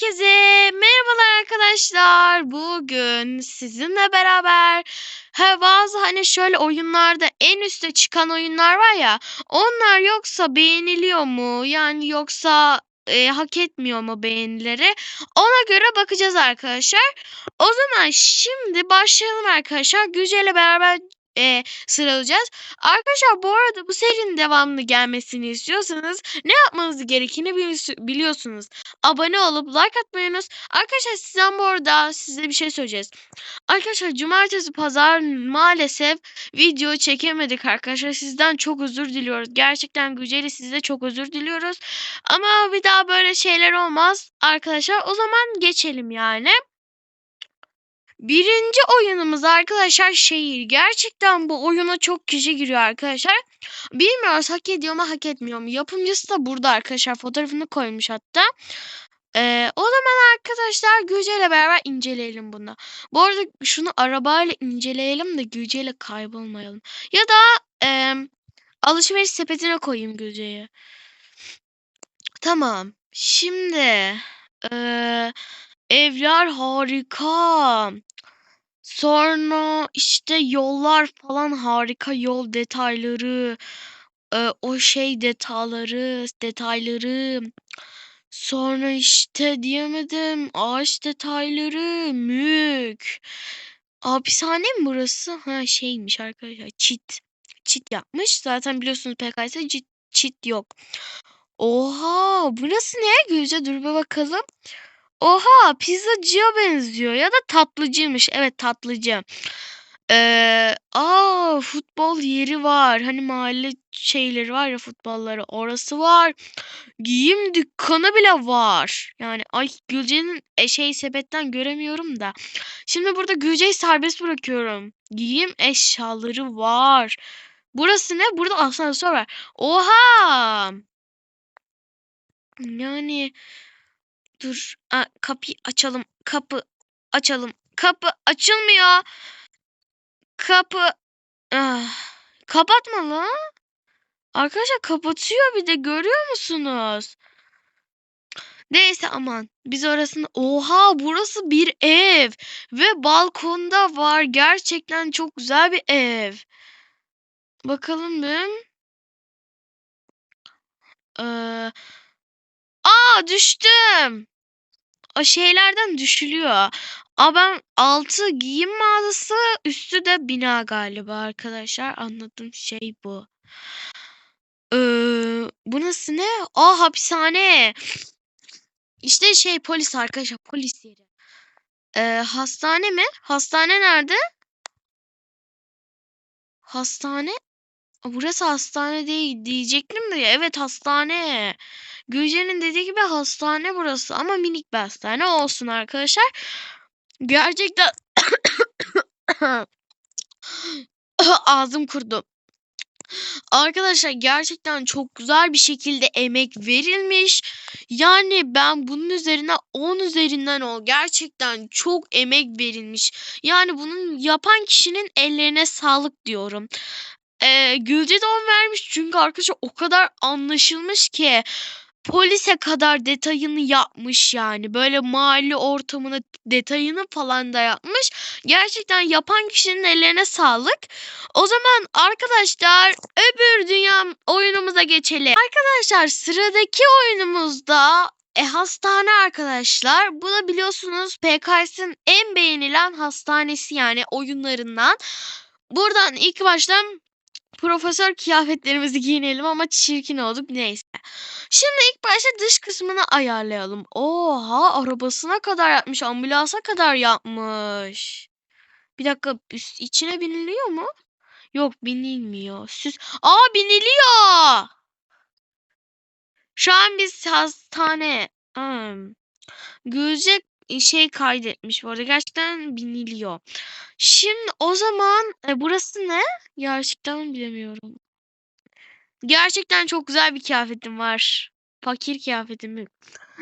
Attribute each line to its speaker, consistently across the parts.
Speaker 1: Herkese merhabalar arkadaşlar. Bugün sizinle beraber ha, bazı hani şöyle oyunlarda en üste çıkan oyunlar var ya. Onlar yoksa beğeniliyor mu? Yani yoksa e, hak etmiyor mu beğenileri? Ona göre bakacağız arkadaşlar. O zaman şimdi başlayalım arkadaşlar. Güce ile beraber e, sıralayacağız. Arkadaşlar bu arada bu serinin devamlı gelmesini istiyorsanız ne yapmanız gerektiğini bili- biliyorsunuz. Abone olup like atmayınız. Arkadaşlar sizden bu arada size bir şey söyleyeceğiz. Arkadaşlar cumartesi pazar maalesef video çekemedik arkadaşlar. Sizden çok özür diliyoruz. Gerçekten Güceli size çok özür diliyoruz. Ama bir daha böyle şeyler olmaz arkadaşlar. O zaman geçelim yani. Birinci oyunumuz arkadaşlar şehir. Gerçekten bu oyuna çok kişi giriyor arkadaşlar. Bilmiyoruz hak ediyor mu hak etmiyor mu. Yapımcısı da burada arkadaşlar. Fotoğrafını koymuş hatta. Ee, o zaman arkadaşlar Gülce ile beraber inceleyelim bunu. Bu arada şunu arabayla inceleyelim de Gülce ile kaybolmayalım. Ya da e, alışveriş sepetine koyayım Gülce'yi. Tamam. Şimdi e, evler harika. Sonra işte yollar falan harika yol detayları. e, o şey detayları, detayları. Sonra işte diyemedim ağaç detayları, mük. Hapishane mi burası? Ha şeymiş arkadaşlar çit. Çit yapmış. Zaten biliyorsunuz PKS'de çit, çit yok. Oha burası ne? Gözce dur bir bakalım. Oha pizzacıya benziyor ya da tatlıcıymış. Evet tatlıcı. Ee, aa futbol yeri var. Hani mahalle şeyleri var ya futbolları. Orası var. Giyim dükkanı bile var. Yani ay Gülce'nin e, şey sepetten göremiyorum da. Şimdi burada Gülce'yi serbest bırakıyorum. Giyim eşyaları var. Burası ne? Burada asansör var. Oha! Yani dur. Aa, kapıyı açalım. Kapı açalım. Kapı açılmıyor. Kapı ah, kapatma. Arkadaşlar kapatıyor bir de görüyor musunuz? Neyse aman biz orasını oha burası bir ev ve balkonda var gerçekten çok güzel bir ev. Bakalım bir. Ee, aa düştüm. Şeylerden düşülüyor. Aa ben altı giyim mağazası üstü de bina galiba arkadaşlar. Anladığım şey bu. Ee, bu nasıl ne? Aa hapishane. İşte şey polis arkadaşlar polis yeri. Ee, hastane mi? Hastane nerede? Hastane? Burası hastane değil diyecektim de evet hastane. Gülce'nin dediği gibi hastane burası ama minik bir hastane olsun arkadaşlar. Gerçekten ağzım kurdu. Arkadaşlar gerçekten çok güzel bir şekilde emek verilmiş. Yani ben bunun üzerine 10 üzerinden ol. Gerçekten çok emek verilmiş. Yani bunun yapan kişinin ellerine sağlık diyorum. Ee, Gülce de 10 vermiş çünkü arkadaşlar o kadar anlaşılmış ki polise kadar detayını yapmış yani. Böyle mahalle ortamını detayını falan da yapmış. Gerçekten yapan kişinin ellerine sağlık. O zaman arkadaşlar öbür dünya oyunumuza geçelim. Arkadaşlar sıradaki oyunumuzda e, hastane arkadaşlar. Bu da biliyorsunuz PKS'in en beğenilen hastanesi yani oyunlarından. Buradan ilk baştan profesör kıyafetlerimizi giyinelim ama çirkin olduk neyse. Şimdi ilk başta dış kısmını ayarlayalım. Oha arabasına kadar yapmış ambulansa kadar yapmış. Bir dakika üst içine biniliyor mu? Yok binilmiyor. Süs. Aa biniliyor. Şu an biz hastane. Hmm. Gülce şey kaydetmiş bu arada. Gerçekten biniliyor. Şimdi o zaman e, burası ne? Gerçekten bilemiyorum. Gerçekten çok güzel bir kıyafetim var. Fakir kıyafetim.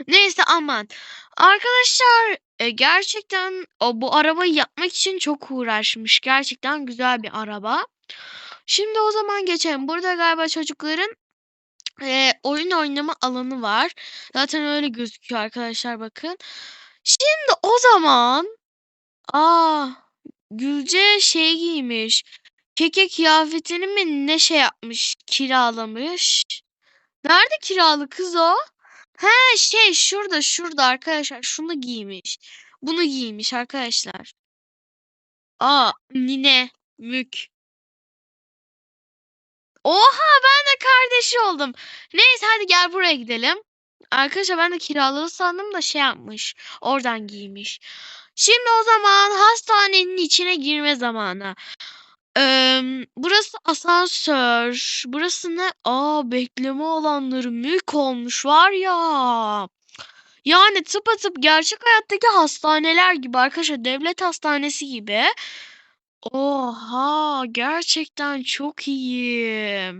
Speaker 1: Neyse aman. Arkadaşlar e, gerçekten o bu arabayı yapmak için çok uğraşmış. Gerçekten güzel bir araba. Şimdi o zaman geçelim. Burada galiba çocukların Eee, oyun oynama alanı var. Zaten öyle gözüküyor arkadaşlar bakın. Şimdi o zaman A! Gülce şey giymiş. Keke kıyafetini mi ne şey yapmış, kiralamış. Nerede kiralı kız o? He şey şurada şurada arkadaşlar şunu giymiş. Bunu giymiş arkadaşlar. A! Nine. Mük. Oha ben de kardeşi oldum. Neyse hadi gel buraya gidelim. Arkadaşlar ben de kiralığı sandım da şey yapmış. Oradan giymiş. Şimdi o zaman hastanenin içine girme zamanı. Eee, burası asansör. Burası ne? Aa bekleme alanları mük olmuş var ya. Yani tıpatıp gerçek hayattaki hastaneler gibi arkadaşlar. Devlet hastanesi gibi. Oha gerçekten çok iyi.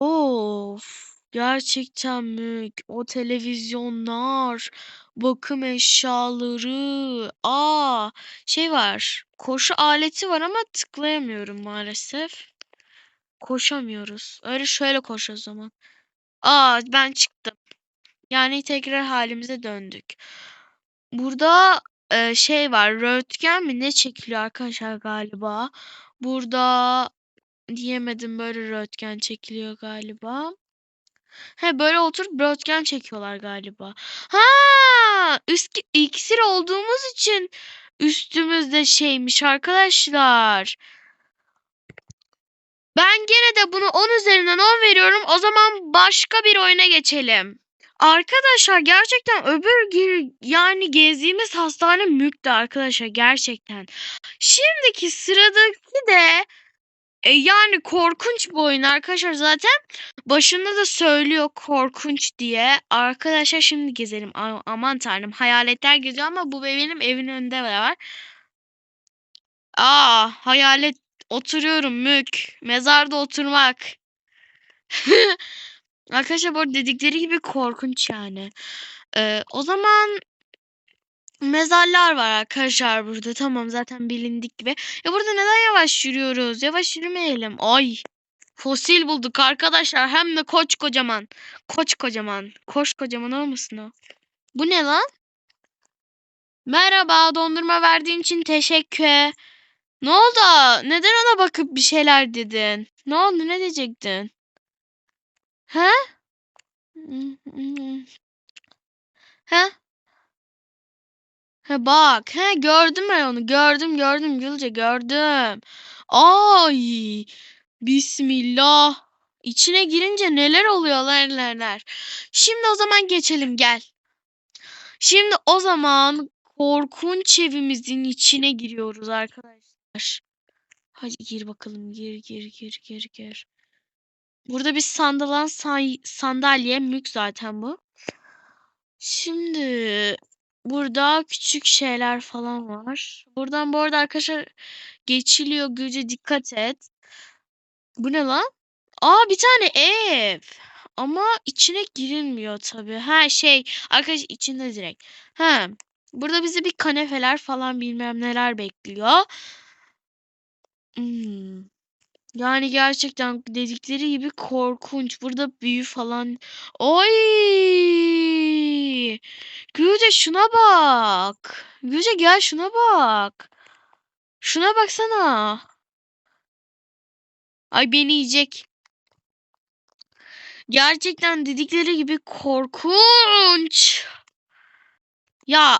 Speaker 1: Of gerçekten mük. O televizyonlar, bakım eşyaları. Aa şey var. Koşu aleti var ama tıklayamıyorum maalesef. Koşamıyoruz. Öyle şöyle koş o zaman. Aa ben çıktım. Yani tekrar halimize döndük. Burada e, şey var. Röntgen mi ne çekiliyor arkadaşlar galiba. Burada diyemedim böyle röntgen çekiliyor galiba. He böyle oturup röntgen çekiyorlar galiba. Ha! Üst, iksir olduğumuz için üstümüzde şeymiş arkadaşlar. Ben gene de bunu 10 üzerinden 10 veriyorum. O zaman başka bir oyuna geçelim. Arkadaşlar gerçekten öbür gün yani gezdiğimiz hastane mülktü arkadaşlar gerçekten. Şimdiki sıradaki de e, yani korkunç bir oyun arkadaşlar zaten başında da söylüyor korkunç diye. Arkadaşlar şimdi gezelim. A- aman tanrım hayaletler geziyor ama bu benim evin önünde var. Aa hayalet oturuyorum mük. Mezarda oturmak. Arkadaşlar bu dedikleri gibi korkunç yani. Ee, o zaman mezarlar var arkadaşlar burada. Tamam zaten bilindik gibi. Ya burada neden yavaş yürüyoruz? Yavaş yürümeyelim. Ay. Fosil bulduk arkadaşlar. Hem de koç kocaman. Koç kocaman. Koş kocaman olmasın o. Bu ne lan? Merhaba dondurma verdiğin için teşekkür. Ne oldu? Neden ona bakıp bir şeyler dedin? Ne oldu? Ne diyecektin? He? He? He bak. He gördüm ben onu. Gördüm gördüm Gülce gördüm. Ay. Bismillah. İçine girince neler oluyor neler. Şimdi o zaman geçelim gel. Şimdi o zaman korkunç evimizin içine giriyoruz arkadaşlar. Hadi gir bakalım gir gir gir gir gir. Burada bir sandalan say sandalye mülk zaten bu. Şimdi burada küçük şeyler falan var. Buradan bu arada arkadaşlar geçiliyor Gülce dikkat et. Bu ne lan? Aa bir tane ev. Ama içine girilmiyor tabii. Ha şey arkadaş içinde direkt. Ha burada bizi bir kanefeler falan bilmem neler bekliyor. Hmm. Yani gerçekten dedikleri gibi korkunç. Burada büyü falan. Oy! Gülce şuna bak. Gülce gel şuna bak. Şuna baksana. Ay beni yiyecek. Gerçekten dedikleri gibi korkunç. Ya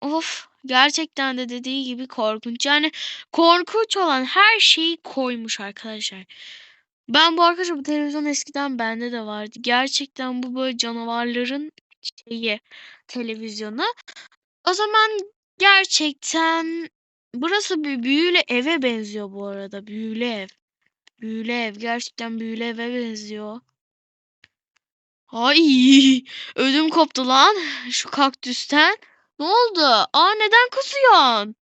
Speaker 1: of gerçekten de dediği gibi korkunç. Yani korkunç olan her şeyi koymuş arkadaşlar. Ben bu arkadaşlar bu televizyon eskiden bende de vardı. Gerçekten bu böyle canavarların şeyi televizyonu. O zaman gerçekten burası bir büyülü eve benziyor bu arada. Büyülü ev. Büyülü ev. Gerçekten büyülü eve benziyor. Ay ödüm koptu lan şu kaktüsten. Ne oldu? Aa neden kusuyorsun?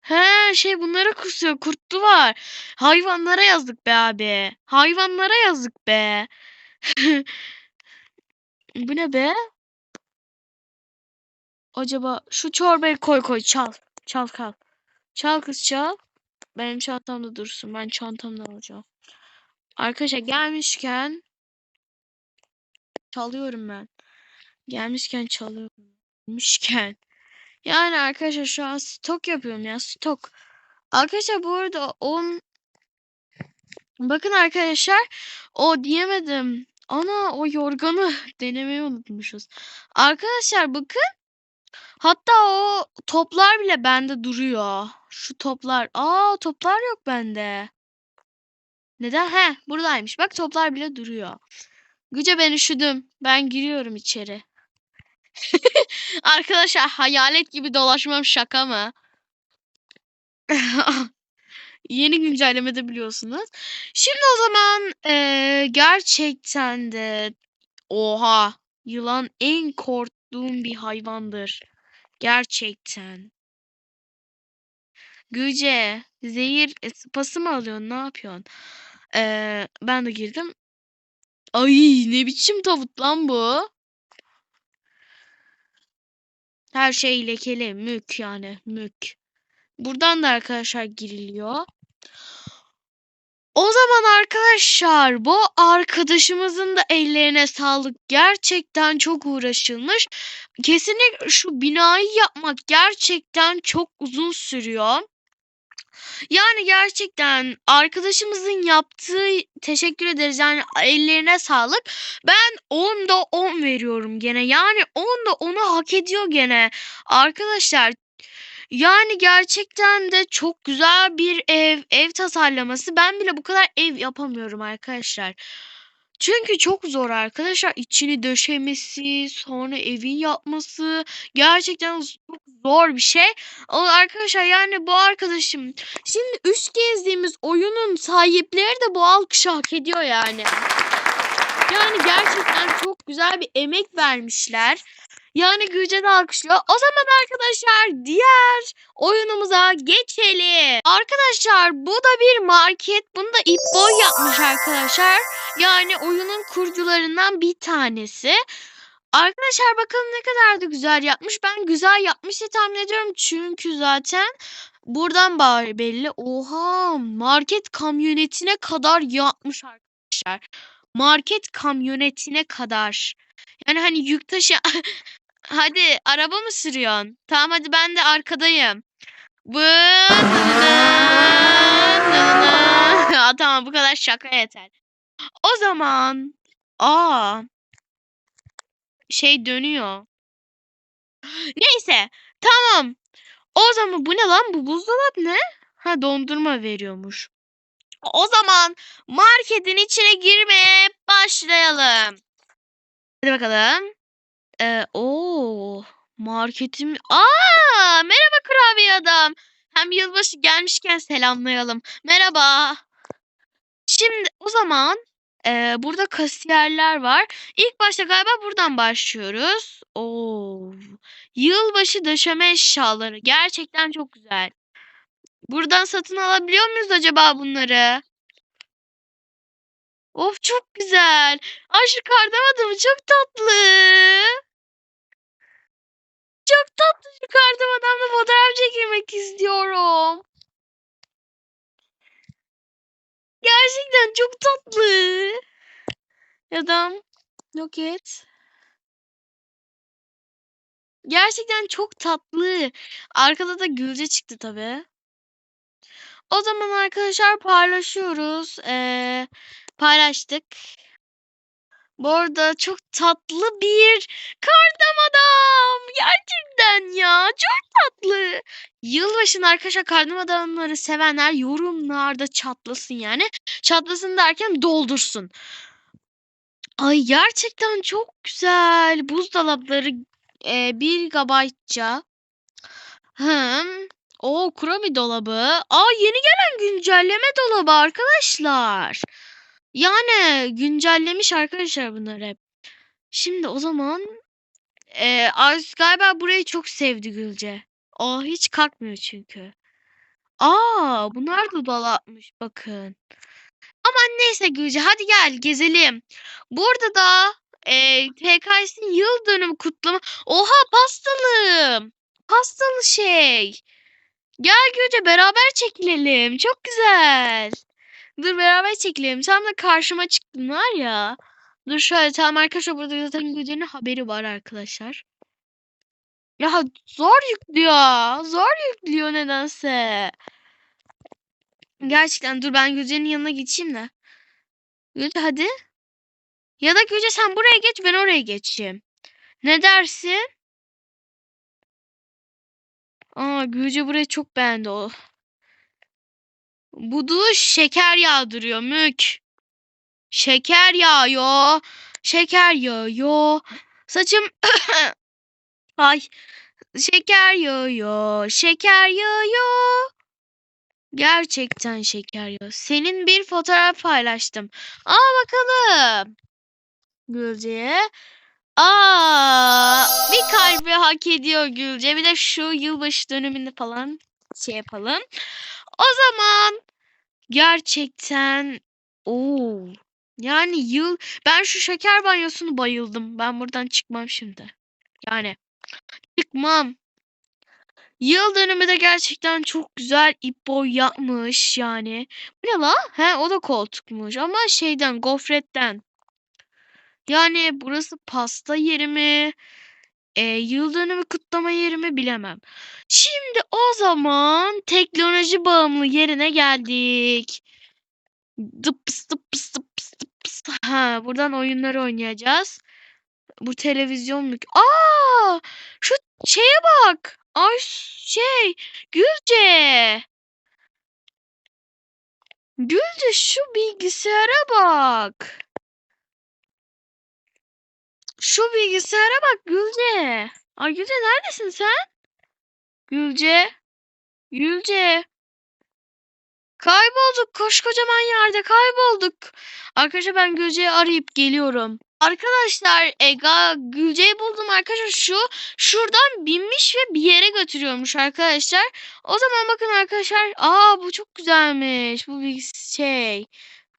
Speaker 1: He şey bunlara kusuyor kurtlu var. Hayvanlara yazık be abi. Hayvanlara yazık be. Bu ne be? Acaba şu çorbayı koy koy çal. Çal kal. Çal kız çal. Benim çantamda dursun. Ben çantamda alacağım. Arkadaşlar gelmişken çalıyorum ben. Gelmişken çalıyorum. Gelmişken. Yani arkadaşlar şu an stok yapıyorum ya stok. Arkadaşlar bu arada on bakın arkadaşlar o diyemedim. Ana o yorganı denemeyi unutmuşuz. Arkadaşlar bakın. Hatta o toplar bile bende duruyor. Şu toplar. Aa toplar yok bende. Neden? He buradaymış. Bak toplar bile duruyor. Güce ben üşüdüm. Ben giriyorum içeri. Arkadaşlar hayalet gibi dolaşmam şaka mı? Yeni güncellemede biliyorsunuz. Şimdi o zaman eee, gerçekten de oha yılan en korktuğum bir hayvandır. Gerçekten. Güce zehir e, sıpası mı alıyorsun? Ne yapıyorsun? Eee, ben de girdim. Ay ne biçim tavuk lan bu? Her şey lekeli. Mük yani. Mük. Buradan da arkadaşlar giriliyor. O zaman arkadaşlar bu arkadaşımızın da ellerine sağlık. Gerçekten çok uğraşılmış. Kesinlikle şu binayı yapmak gerçekten çok uzun sürüyor. Yani gerçekten arkadaşımızın yaptığı teşekkür ederiz. Yani ellerine sağlık. Ben 10'da 10 veriyorum gene. Yani 10'da 10'u hak ediyor gene. Arkadaşlar yani gerçekten de çok güzel bir ev, ev tasarlaması. Ben bile bu kadar ev yapamıyorum arkadaşlar. Çünkü çok zor arkadaşlar. İçini döşemesi, sonra evin yapması gerçekten çok zor bir şey. Arkadaşlar yani bu arkadaşım şimdi üç gezdiğimiz oyunun sahipleri de bu alkışı hak ediyor yani. Yani gerçekten çok güzel bir emek vermişler. Yani Gülce de alkışlıyor. O zaman arkadaşlar diğer oyunumuza geçelim. Arkadaşlar bu da bir market. Bunu da İpboy yapmış arkadaşlar. Yani oyunun kurucularından bir tanesi. Arkadaşlar bakın ne kadar da güzel yapmış. Ben güzel yapmış diye tahmin ediyorum. Çünkü zaten buradan bari belli. Oha market kamyonetine kadar yapmış arkadaşlar. Market kamyonetine kadar. Yani hani yük taşı... hadi araba mı sürüyorsun? Tamam hadi ben de arkadayım. Aa, tamam bu kadar şaka yeter. O zaman aa şey dönüyor. Neyse tamam. O zaman bu ne lan bu buzdolap ne? Ha dondurma veriyormuş. O zaman marketin içine girmeye başlayalım. Hadi bakalım. Ee, o marketim. Aa merhaba kurabiye adam. Hem yılbaşı gelmişken selamlayalım. Merhaba. Şimdi o zaman e, burada kasiyerler var. İlk başta galiba buradan başlıyoruz. Oo. Yılbaşı döşeme eşyaları. Gerçekten çok güzel. Buradan satın alabiliyor muyuz acaba bunları? Of çok güzel. Ay şu kardan adamı çok tatlı. Çok tatlı şu adamla fotoğraf çekilmek istiyorum. Gerçekten çok tatlı. Adam yok et. Gerçekten çok tatlı. Arkada da Gülce çıktı tabii. O zaman arkadaşlar paylaşıyoruz. Ee, paylaştık. Bu arada çok tatlı bir kardam adam. Gerçekten ya. Çok tatlı. Yılbaşını arkadaşlar kardam adamları sevenler yorumlarda çatlasın yani. Çatlasın derken doldursun. Ay gerçekten çok güzel. Buzdolapları e, 1 GB'ca. Hım. O Chromie dolabı. Aa yeni gelen güncelleme dolabı arkadaşlar. Yani güncellemiş arkadaşlar bunlar hep. Şimdi o zaman e, Arz galiba burayı çok sevdi Gülce. O hiç kalkmıyor çünkü. Aa bunlar da dolapmış bakın. Aman neyse Gülce hadi gel gezelim. Burada da e, TKS'in yıl dönümü kutlama. Oha pastalı. Pastalı şey. Gel Gülce beraber çekilelim. Çok güzel. Dur beraber çekelim. Tam da karşıma çıktın var ya. Dur şöyle tamam arkadaşlar burada zaten Gülce'nin haberi var arkadaşlar. Ya zor yüklüyor. Zor yüklüyor nedense. Gerçekten dur ben Gülce'nin yanına geçeyim de. Gülce hadi. Ya da Gülce sen buraya geç ben oraya geçeyim. Ne dersin? Aa Gülce burayı çok beğendi o. Bu duş şeker yağdırıyor mük. Şeker yağıyor. Şeker yağıyor. Saçım ay şeker yağıyor. Şeker yağıyor. Gerçekten şeker yağıyor. Senin bir fotoğraf paylaştım. Aa bakalım. Gülce'ye. Aa, bir kalbi hak ediyor Gülce. Bir de şu yılbaşı döneminde falan şey yapalım. O zaman gerçekten Oo. Yani yıl ben şu şeker banyosunu bayıldım. Ben buradan çıkmam şimdi. Yani çıkmam. Yıl dönümü de gerçekten çok güzel ip boy yapmış yani. Bu ne la? He o da koltukmuş ama şeyden gofretten. Yani burası pasta yeri mi? E, yıl dönümü kutlama yeri mi bilemem. Şimdi o zaman teknoloji bağımlı yerine geldik. Dıpıs dıpıs dıpıs dıpıs. Ha, buradan oyunları oynayacağız. Bu televizyon mü? Aa! Şu şeye bak. Ay şey Gülce. Gülce şu bilgisayara bak. Şu bilgisayara bak Gülce. Ay Gülce neredesin sen? Gülce. Gülce. Kaybolduk. Koskocaman yerde kaybolduk. Arkadaşlar ben Gülce'yi arayıp geliyorum. Arkadaşlar Ega Gülce'yi buldum arkadaşlar. Şu şuradan binmiş ve bir yere götürüyormuş arkadaşlar. O zaman bakın arkadaşlar. Aa bu çok güzelmiş. Bu bir şey.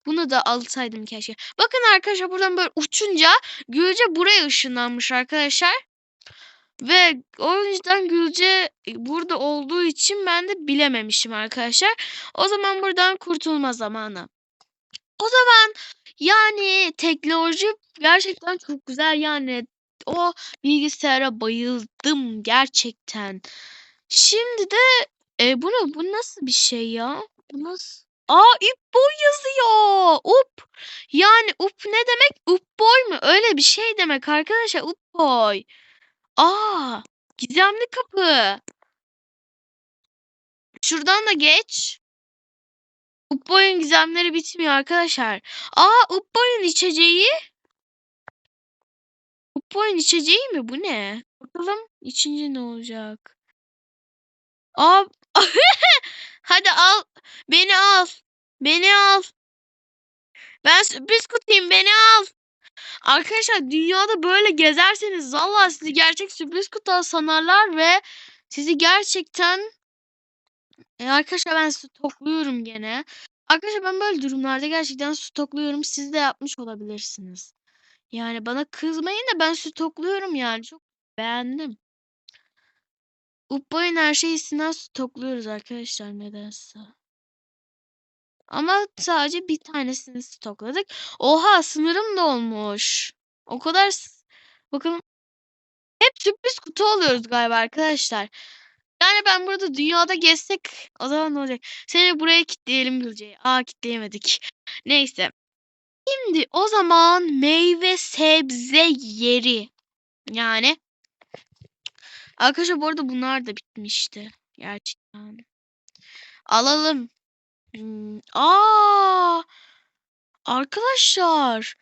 Speaker 1: Bunu da alsaydım keşke. Bakın arkadaşlar buradan böyle uçunca Gülce buraya ışınlanmış arkadaşlar. Ve o yüzden Gülce burada olduğu için ben de bilememişim arkadaşlar. O zaman buradan kurtulma zamanı. O zaman yani teknoloji gerçekten çok güzel yani. O bilgisayara bayıldım gerçekten. Şimdi de e, bu ne? Bu nasıl bir şey ya? Bu nasıl? Aa ip boy yazıyor. Up. Yani up ne demek? Up boy mu? Öyle bir şey demek arkadaşlar. Up boy. Aa, gizemli kapı. Şuradan da geç. Upboy'un gizemleri bitmiyor arkadaşlar. Aa, Upboy'un içeceği. Upboy'un içeceği mi? Bu ne? Bakalım içince ne olacak? Aa, hadi al. Beni al. Beni al. Ben sürpriz kutuyum. Beni al. Arkadaşlar dünyada böyle gezerseniz vallahi sizi gerçek sürpriz kutu sanarlar ve sizi gerçekten e, arkadaşlar ben stokluyorum gene. Arkadaşlar ben böyle durumlarda gerçekten stokluyorum. Siz de yapmış olabilirsiniz. Yani bana kızmayın da ben stokluyorum yani. Çok beğendim. Upboy'un her şeysinden stokluyoruz arkadaşlar nedense. Ama sadece bir tanesini stokladık. Oha sınırım da olmuş. O kadar bakın hep sürpriz kutu oluyoruz galiba arkadaşlar. Yani ben burada dünyada gezsek o zaman ne olacak? Seni buraya kilitleyelim Gülce'yi. Aa kilitleyemedik. Neyse. Şimdi o zaman meyve sebze yeri. Yani. Arkadaşlar bu arada bunlar da bitmişti. Gerçekten. Alalım. Hmm. Aa! Arkadaşlar.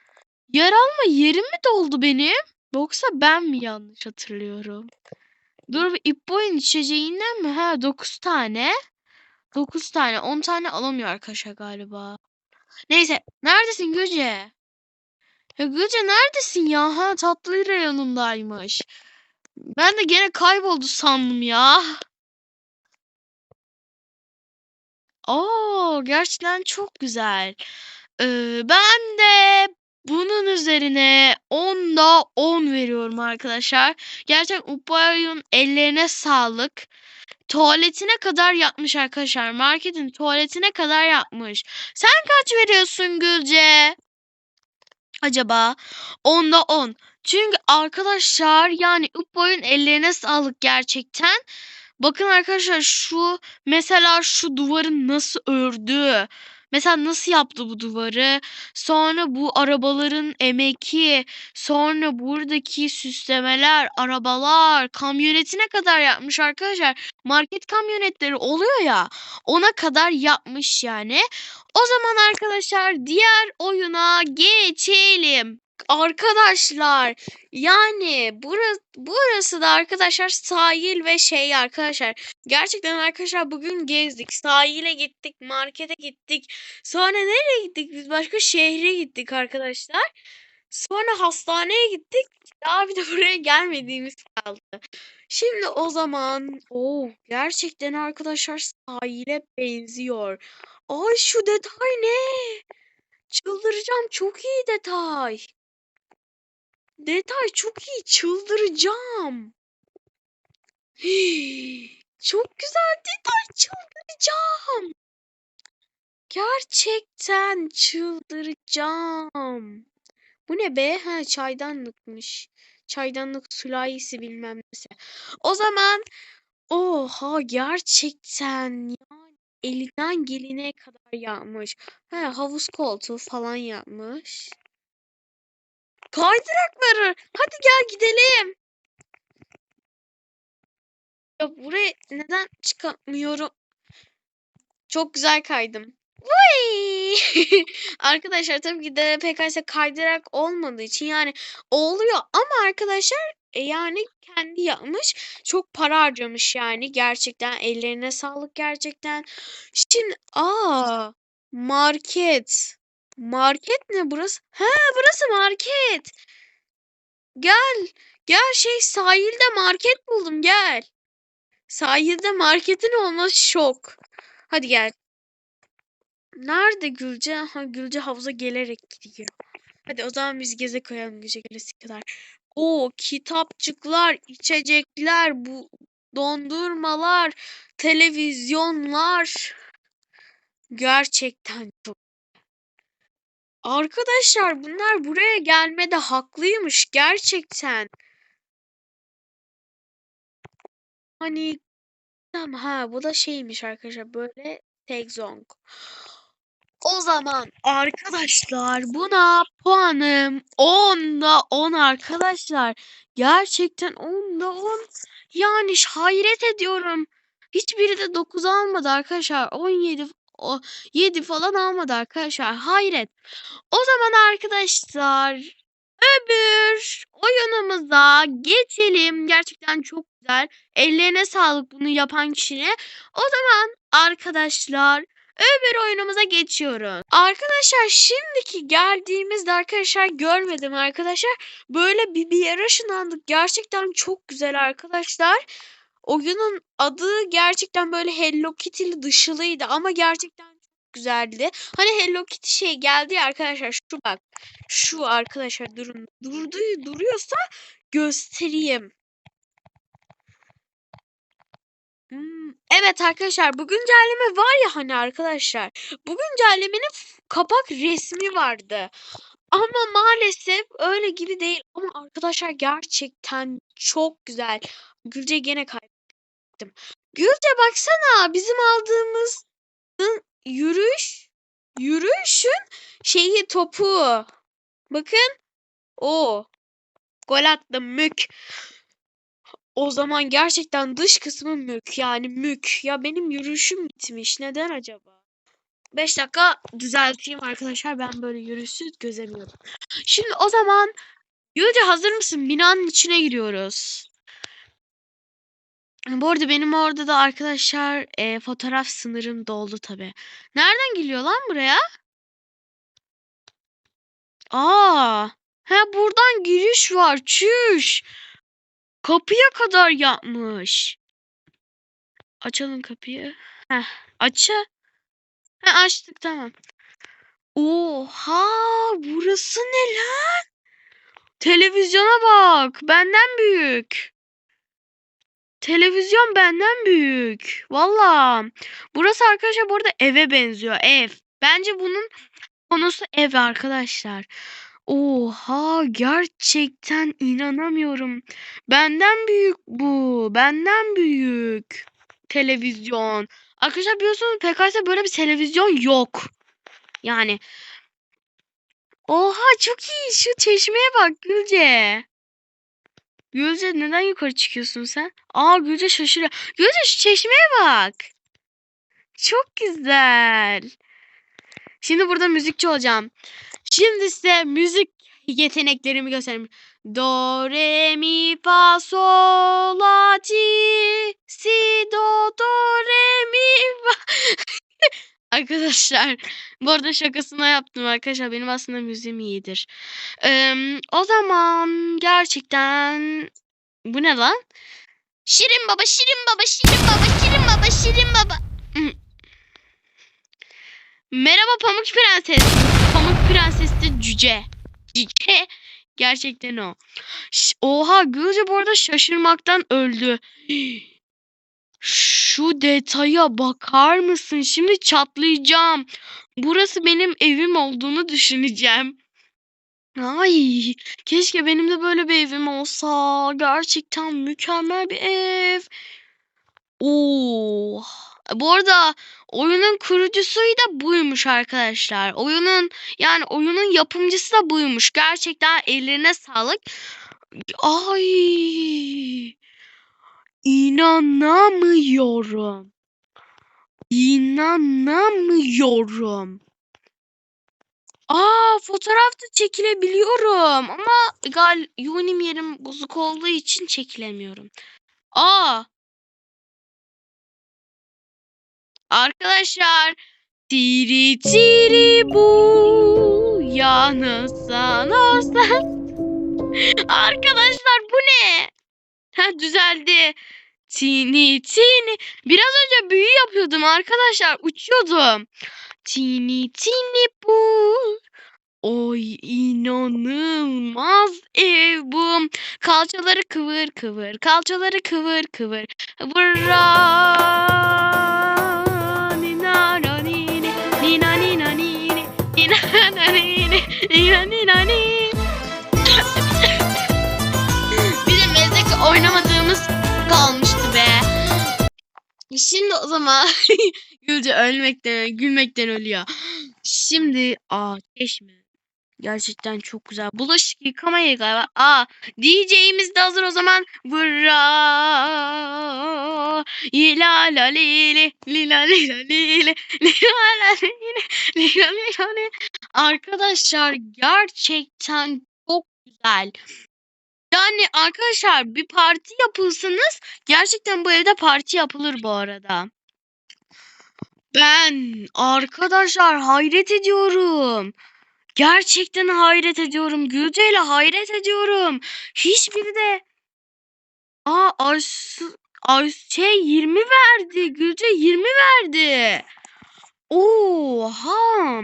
Speaker 1: Yer alma yerim mi doldu benim? Yoksa ben mi yanlış hatırlıyorum? Dur bir ip boyun içeceğinden mi? Ha 9 tane. 9 tane. 10 tane alamıyor arkadaşlar galiba. Neyse. Neredesin Gülce? Ya Gülce neredesin ya? Ha tatlıyla yanındaymış. Ben de gene kayboldu sandım ya. Oo gerçekten çok güzel. Ee, ben de Bunun üzerine 10'da 10 veriyorum arkadaşlar. Gerçekten Ubay'ın ellerine sağlık. Tuvaletine kadar yapmış arkadaşlar. Marketin tuvaletine kadar yapmış. Sen kaç veriyorsun Gülce? Acaba 10'da 10. Çünkü arkadaşlar yani Ubay'ın ellerine sağlık gerçekten. Bakın arkadaşlar şu mesela şu duvarı nasıl ördü. Mesela nasıl yaptı bu duvarı? Sonra bu arabaların emeki, sonra buradaki süslemeler, arabalar, kamyonetine kadar yapmış arkadaşlar. Market kamyonetleri oluyor ya, ona kadar yapmış yani. O zaman arkadaşlar diğer oyuna geçelim. Arkadaşlar yani burası, burası da arkadaşlar sahil ve şey arkadaşlar. Gerçekten arkadaşlar bugün gezdik. Sahile gittik, markete gittik. Sonra nereye gittik? Biz başka şehre gittik arkadaşlar. Sonra hastaneye gittik. Daha bir de buraya gelmediğimiz kaldı. Şimdi o zaman o gerçekten arkadaşlar sahile benziyor. Ay şu detay ne? Çıldıracağım çok iyi detay. Detay çok iyi çıldıracağım. Çok güzel detay çıldıracağım. Gerçekten çıldıracağım. Bu ne be? Ha çaydanlıkmış. Çaydanlık sülalesi bilmem nesi. O zaman oha gerçekten yani elinden gelene kadar yapmış. Ha havuz koltuğu falan yapmış. Kaydırakları. Hadi gel gidelim. Ya buraya neden çıkamıyorum? Çok güzel kaydım. Vay! arkadaşlar tabii ki de PKS kaydırak olmadığı için yani oluyor ama arkadaşlar e, yani kendi yapmış. Çok para harcamış yani gerçekten ellerine sağlık gerçekten. Şimdi aa market. Market ne burası? Ha burası market. Gel. Gel şey sahilde market buldum gel. Sahilde marketin olması şok. Hadi gel. Nerede Gülce? Ha Gülce havuza gelerek gidiyor. Hadi o zaman biz geze koyalım Gülce gelesi kadar. O kitapçıklar, içecekler, bu dondurmalar, televizyonlar. Gerçekten çok. Arkadaşlar bunlar buraya gelmede haklıymış gerçekten. Hani tamam ha bu da şeymiş arkadaşlar böyle Tegzong. O zaman arkadaşlar buna puanım 10'da 10 arkadaşlar. Gerçekten 10'da 10. Yani hayret ediyorum. Hiçbiri de 9 almadı arkadaşlar. 17 o 7 falan almadı arkadaşlar. Hayret. O zaman arkadaşlar öbür oyunumuza geçelim. Gerçekten çok güzel. Ellerine sağlık bunu yapan kişiye. O zaman arkadaşlar öbür oyunumuza geçiyoruz. Arkadaşlar şimdiki geldiğimizde arkadaşlar görmedim arkadaşlar. Böyle bir, bir yere ışınlandık. Gerçekten çok güzel arkadaşlar. Oyunun adı gerçekten böyle Hello Kitty'li dışılıydı ama gerçekten çok güzeldi. Hani Hello Kitty şey geldi ya arkadaşlar şu bak. Şu arkadaşlar durun. Durdu, duruyorsa göstereyim. Hmm, evet arkadaşlar bu güncelleme var ya hani arkadaşlar. Bu güncellemenin kapak resmi vardı. Ama maalesef öyle gibi değil. Ama arkadaşlar gerçekten çok güzel. Gülce gene kaybettim. Gülce baksana bizim aldığımız yürüyüş yürüyüşün şeyi topu. Bakın. O. Gol attım mük. O zaman gerçekten dış kısmı mük yani mük. Ya benim yürüyüşüm bitmiş. Neden acaba? 5 dakika düzelteyim arkadaşlar. Ben böyle yürüyüşsüz gözemiyorum. Şimdi o zaman Gülce hazır mısın? Binanın içine giriyoruz. Bu arada benim orada da arkadaşlar e, fotoğraf sınırım doldu tabi. Nereden geliyor lan buraya? Aa, he buradan giriş var. Çüş. Kapıya kadar yapmış. Açalım kapıyı. Heh, açı. He açtık tamam. Oha! Burası ne lan? Televizyona bak. Benden büyük. Televizyon benden büyük. Valla. Burası arkadaşlar bu arada eve benziyor. Ev. Bence bunun konusu ev arkadaşlar. Oha gerçekten inanamıyorum. Benden büyük bu. Benden büyük. Televizyon. Arkadaşlar biliyorsunuz PKS'de böyle bir televizyon yok. Yani. Oha çok iyi. Şu çeşmeye bak Gülce. Gülce neden yukarı çıkıyorsun sen? Aa Gülce şaşırıyor. Gülce şu çeşmeye bak. Çok güzel. Şimdi burada müzikçi olacağım. Şimdi size müzik yeteneklerimi göstereyim. Do, re, mi, fa, sol, la, ti, si, do, do, re, mi, fa. Arkadaşlar bu arada şakasına yaptım arkadaşlar. Benim aslında müziğim iyidir. Eee, o zaman gerçekten bu ne lan? Şirin baba, Şirin baba, Şirin baba, Şirin baba, Şirin baba. Hı. Merhaba Pamuk Prenses. Pamuk Prenses de cüce. Cüce. Gerçekten o. Oha Gülce bu arada şaşırmaktan öldü. Şu detaya bakar mısın? Şimdi çatlayacağım. Burası benim evim olduğunu düşüneceğim. Ay, keşke benim de böyle bir evim olsa. Gerçekten mükemmel bir ev. Oo. Bu arada oyunun kurucusu da buymuş arkadaşlar. Oyunun yani oyunun yapımcısı da buymuş. Gerçekten ellerine sağlık. Ay. İnanamıyorum. İnanamıyorum. Aa fotoğraf da çekilebiliyorum ama gal Unim yerim bozuk olduğu için çekilemiyorum. Aa arkadaşlar tiri tiri bu yanılsan olsan. Arkadaşlar bu ne? Ha düzeldi. Tini tini. Biraz önce büyü yapıyordum arkadaşlar. Uçuyordum. Tini tini bu. Oy inanılmaz ev bu. Kalçaları kıvır kıvır. Kalçaları kıvır kıvır. Vırra. Nina. Nina nina nini. Nina na nini. Nina nina oynamadığımız kalmıştı be. Şimdi o zaman Gülce ölmekten, gülmekten ölüyor. Şimdi aa çeşme. Gerçekten çok güzel. Bulaşık yıkamayı galiba. Aa DJ'imiz de hazır o zaman. Vırra. İla la lili. Lila lila lili. Lila la lili. Lila lila lili. Arkadaşlar gerçekten çok güzel. Yani arkadaşlar bir parti yapılsanız gerçekten bu evde parti yapılır bu arada. Ben arkadaşlar hayret ediyorum. Gerçekten hayret ediyorum. Gülce ile hayret ediyorum. Hiçbiri de Aa Aysu, Ay şey 20 verdi. Gülce 20 verdi. Oha.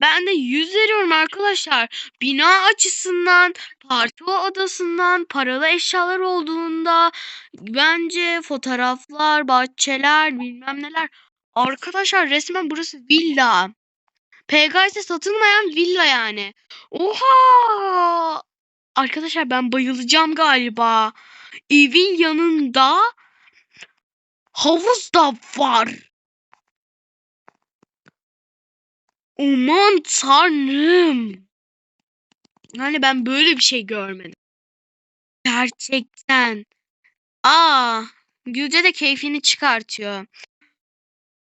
Speaker 1: Ben de 100 veriyorum arkadaşlar. Bina açısından, parti odasından, paralı eşyalar olduğunda bence fotoğraflar, bahçeler, bilmem neler. Arkadaşlar resmen burası villa. PKS'de satılmayan villa yani. Oha! Arkadaşlar ben bayılacağım galiba. Evin yanında havuz da var. Aman tanrım. Yani ben böyle bir şey görmedim. Gerçekten. Aa, Gülce de keyfini çıkartıyor.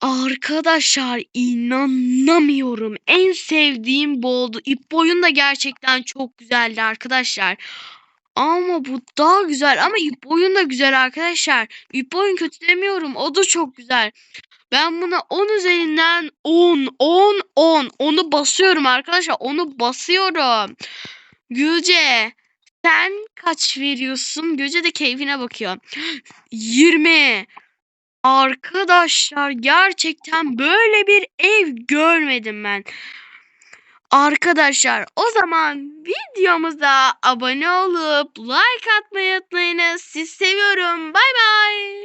Speaker 1: Arkadaşlar inanamıyorum. En sevdiğim bu oldu. İp boyun da gerçekten çok güzeldi arkadaşlar. Ama bu daha güzel ama ip boyun da güzel arkadaşlar. İp boyun kötü demiyorum. O da çok güzel. Ben buna 10 üzerinden 10, 10, 10. Onu basıyorum arkadaşlar. Onu basıyorum. Gülce sen kaç veriyorsun? Gülce de keyfine bakıyor. 20. Arkadaşlar gerçekten böyle bir ev görmedim ben. Arkadaşlar o zaman videomuza abone olup like atmayı unutmayınız. Sizi seviyorum. Bay bay.